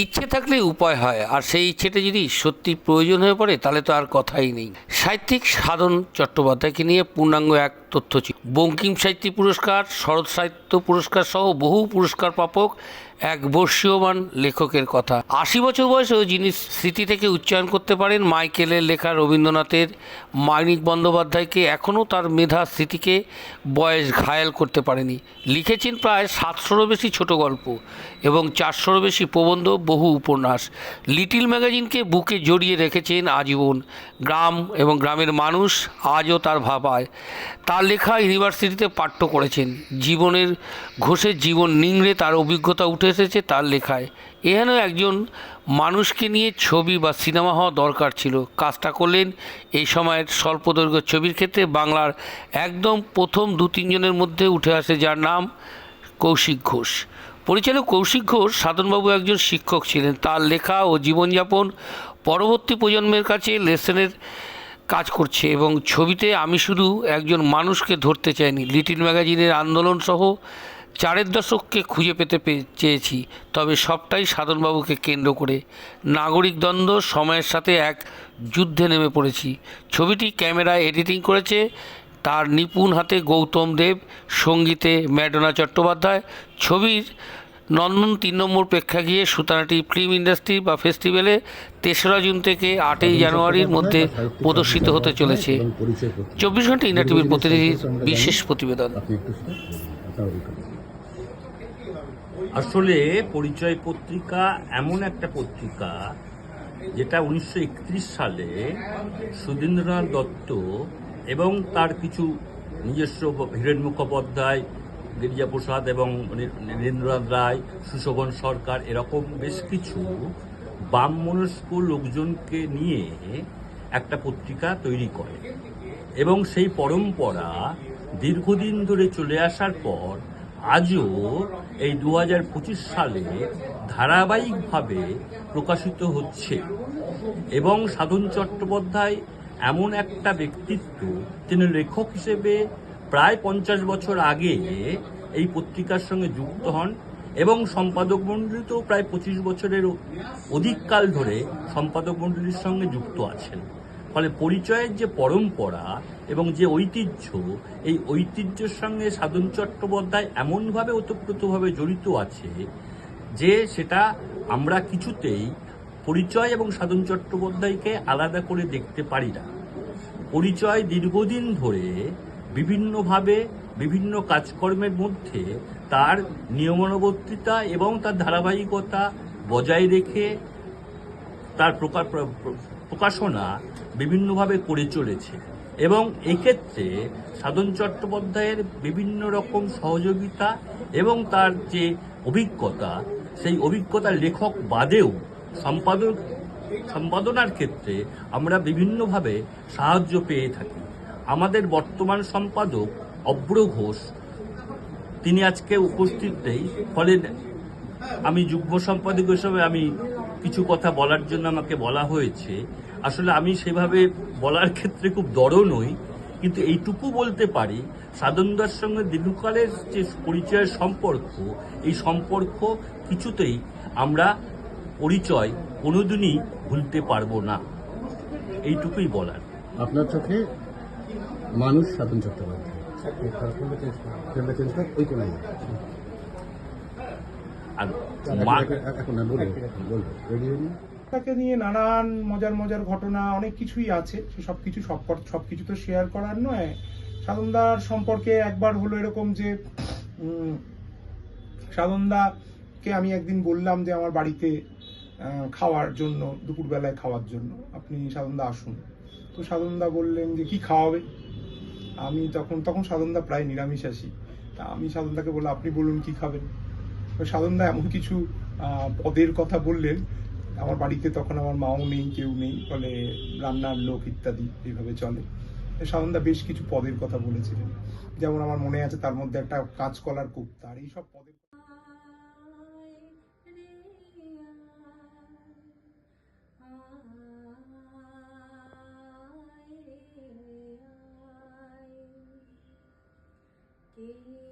ইচ্ছে থাকলে উপায় হয়, আর সেই ইচ্ছেটা যদি সত্যি প্রয়োজন হয়ে পড়ে, তাহলে তো আর কথাই নেই। সাহিত্যিক সাধন চট্টোপাধ্যায়কে নিয়ে পূর্ণাঙ্গ এক তথ্য ছিল। বঙ্কিম সাহিত্য পুরস্কার, শরৎ সাহিত্য পুরস্কার সহ বহু পুরস্কার প্রাপক এক বর্ষীয়মান লেখকের কথা। আশি বছর বয়সেও যিনি স্মৃতি থেকে উচ্চারণ করতে পারেন, মাইকেলের লেখা রবীন্দ্রনাথের মানিক বন্দ্যোপাধ্যায়কে এখনও তার মেধা স্মৃতিকে বয়স ঘায়াল করতে পারেনি। লিখেছেন প্রায় সাতশোরও বেশি ছোট গল্প এবং চারশোরও বেশি প্রবন্ধ, বহু উপন্যাস। লিটিল ম্যাগাজিনকে বুকে জড়িয়ে রেখেছেন আজীবন। গ্রাম এবং গ্রামের মানুষ আজও তার ভাবায়। তার লেখা ইউনিভার্সিটিতে পাঠ্য করেছেন। জীবনের ঘোষের জীবন নিংড়ে তার অভিজ্ঞতা উঠে এসেছে তার লেখায়। এহেন একজন মানুষকে নিয়ে ছবি বা সিনেমা হওয়া দরকার ছিল। কাজটা করলেন এই সময়ের স্বল্পদৈর্ঘ্য ছবির ক্ষেত্রে বাংলার একদম প্রথম দু তিনজনের মধ্যে উঠে আসে যার নাম কৌশিক ঘোষ। পরিচালক কৌশিক ঘোষ সাধনবাবু একজন শিক্ষক ছিলেন। তার লেখা ও জীবনযাপন পরবর্তী প্রজন্মের কাছে লেসনের কাজ করছে এবং ছবিতে আমি শুধু একজন মানুষকে ধরতে চাইনি। লিটিল ম্যাগাজিনের আন্দোলন সহ চারের দশককে খুঁজে পেতে চেয়েছি, তবে সবটাই সাধনবাবুকে কেন্দ্র করে। নাগরিক দ্বন্দ্ব, সময়ের সাথে এক যুদ্ধে নেমে পড়েছি। ছবিটি ক্যামেরায় এডিটিং করেছে তার নিপুণ হাতে গৌতম দেব, সঙ্গীতে ম্যাডোনা চট্টোপাধ্যায়। ছবির নন্দন তিন নম্বর প্রেক্ষাগৃহে সুতানাটি ফিল্ম ইন্ডাস্ট্রি বা ফেস্টিভ্যালে তেসরা জুন থেকে আটই জানুয়ারির মধ্যে প্রদর্শিত হতে চলেছে। চব্বিশ ঘণ্টা ইন্ডিয়া টিভির প্রতিনিধির বিশেষ প্রতিবেদন আপনি একটু শুনুন, আপনার অভিজ্ঞতা। আসলে পরিচয় পত্রিকা এমন একটা পত্রিকা যেটা উনিশশো একত্রিশ সালে সুধীন্দ্রনাথ দত্ত এবং তার কিছু নিজস্ব হীরেন মুখোপাধ্যায় গিরিজাপ্রসাদ এবং নীরেন্দ্রনাথ রায়, সুশোভন সরকার এরকম বেশ কিছু বাম মনস্ক লোকজনকে নিয়ে একটা পত্রিকা তৈরি করে। এবং সেই পরম্পরা দীর্ঘদিন ধরে চলে আসার পর আজও এই দু হাজার পঁচিশ সালে ধারাবাহিকভাবে প্রকাশিত হচ্ছে এবং সাধন চট্টোপাধ্যায় এমন একটা ব্যক্তিত্ব তিনি লেখক হিসেবে প্রায় পঞ্চাশ বছর আগে এই পত্রিকার সঙ্গে যুক্ত হন এবং সম্পাদক মণ্ডলীতেও প্রায় পঁচিশ বছরের অধিককাল ধরে সম্পাদক মণ্ডলীর সঙ্গে যুক্ত আছেন। ফলে পরিচয়ের যে পরম্পরা এবং যে ঐতিহ্য, এই ঐতিহ্যের সঙ্গে সাধন চট্টোপাধ্যায় এমনভাবে ওতপ্রোতভাবে জড়িত আছে যে সেটা আমরা কিছুতেই পরিচয় এবং সাধন চট্টোপাধ্যায়কে আলাদা করে দেখতে পারি না। পরিচয় দীর্ঘদিন ধরে বিভিন্নভাবে বিভিন্ন কাজকর্মের মধ্যে তার নিয়মানুবর্তিতা এবং তার ধারাবাহিকতা বজায় রেখে তার প্রকা- প্র- প্র- প্রকাশনা বিভিন্নভাবে করে চলেছে এবং এক্ষেত্রে সাধন চট্টোপাধ্যায়ের বিভিন্ন রকম সহযোগিতা এবং তার যে অভিজ্ঞতা, সেই অভিজ্ঞতা লেখক বাদেও সম্পাদক সম্পাদনার ক্ষেত্রে আমরা বিভিন্নভাবে সাহায্য পেয়ে থাকি। আমাদের বর্তমান সম্পাদক অব্র ঘোষ, তিনি আজকে উপস্থিত নেই, ফলে আমি যুগ্ম সম্পাদক হিসেবে আমি কিছু কথা বলার জন্য আমাকে বলা হয়েছে। আসলে আমি সেভাবে বলার ক্ষেত্রে খুব দড় নই কিন্তু এইটুকু বলতে পারি সাধনদার সঙ্গে দীর্ঘকালের যে পরিচয়ের সম্পর্ক এই সম্পর্ক কিছুতেই আমরা পরিচয় কোনোদিনই ভুলতে পারব না। এইটুকুই বলার। আপনার চোখে মানুষ সাধন চট্টোপাধ্যায় কর, ওই কোনায়। নিন? তাকে নিয়ে নানান মজার মজার ঘটনা অনেক কিছুই আছে সে সব কিছু সব কিছু তো শেয়ার করার নয়। সাধনদার সম্পর্কে একবার হলো এরকম যে উম, সাধনদাকে আমি একদিন বললাম যে আমার বাড়িতে আহ, খাওয়ার জন্য দুপুরবেলায় খাওয়ার জন্য। আপনি সাধনদা আসুন। তো সাধনদা বললেন যে কি খাওয়াবে? আমি তখন তখন সাধনদা প্রায় নিরামিষ নিরামিষাসী তা আমি সাধনদাকে বললাম আপনি বলুন কি খাবেন? সাধনদা এমন কিছু পদের কথা বললেন। আমার বাড়িতে তখন আমার মাও নেই, কেউ নেই, ফলে রান্নার লোক ইত্যাদি এইভাবে চলে। সাধনদা বেশ কিছু পদের কথা বলেছিলেন। যেমন আমার মনে আছে তার মধ্যে একটা কাঁচকলার কুপ্তা, আর এইসব পদের কে যাবি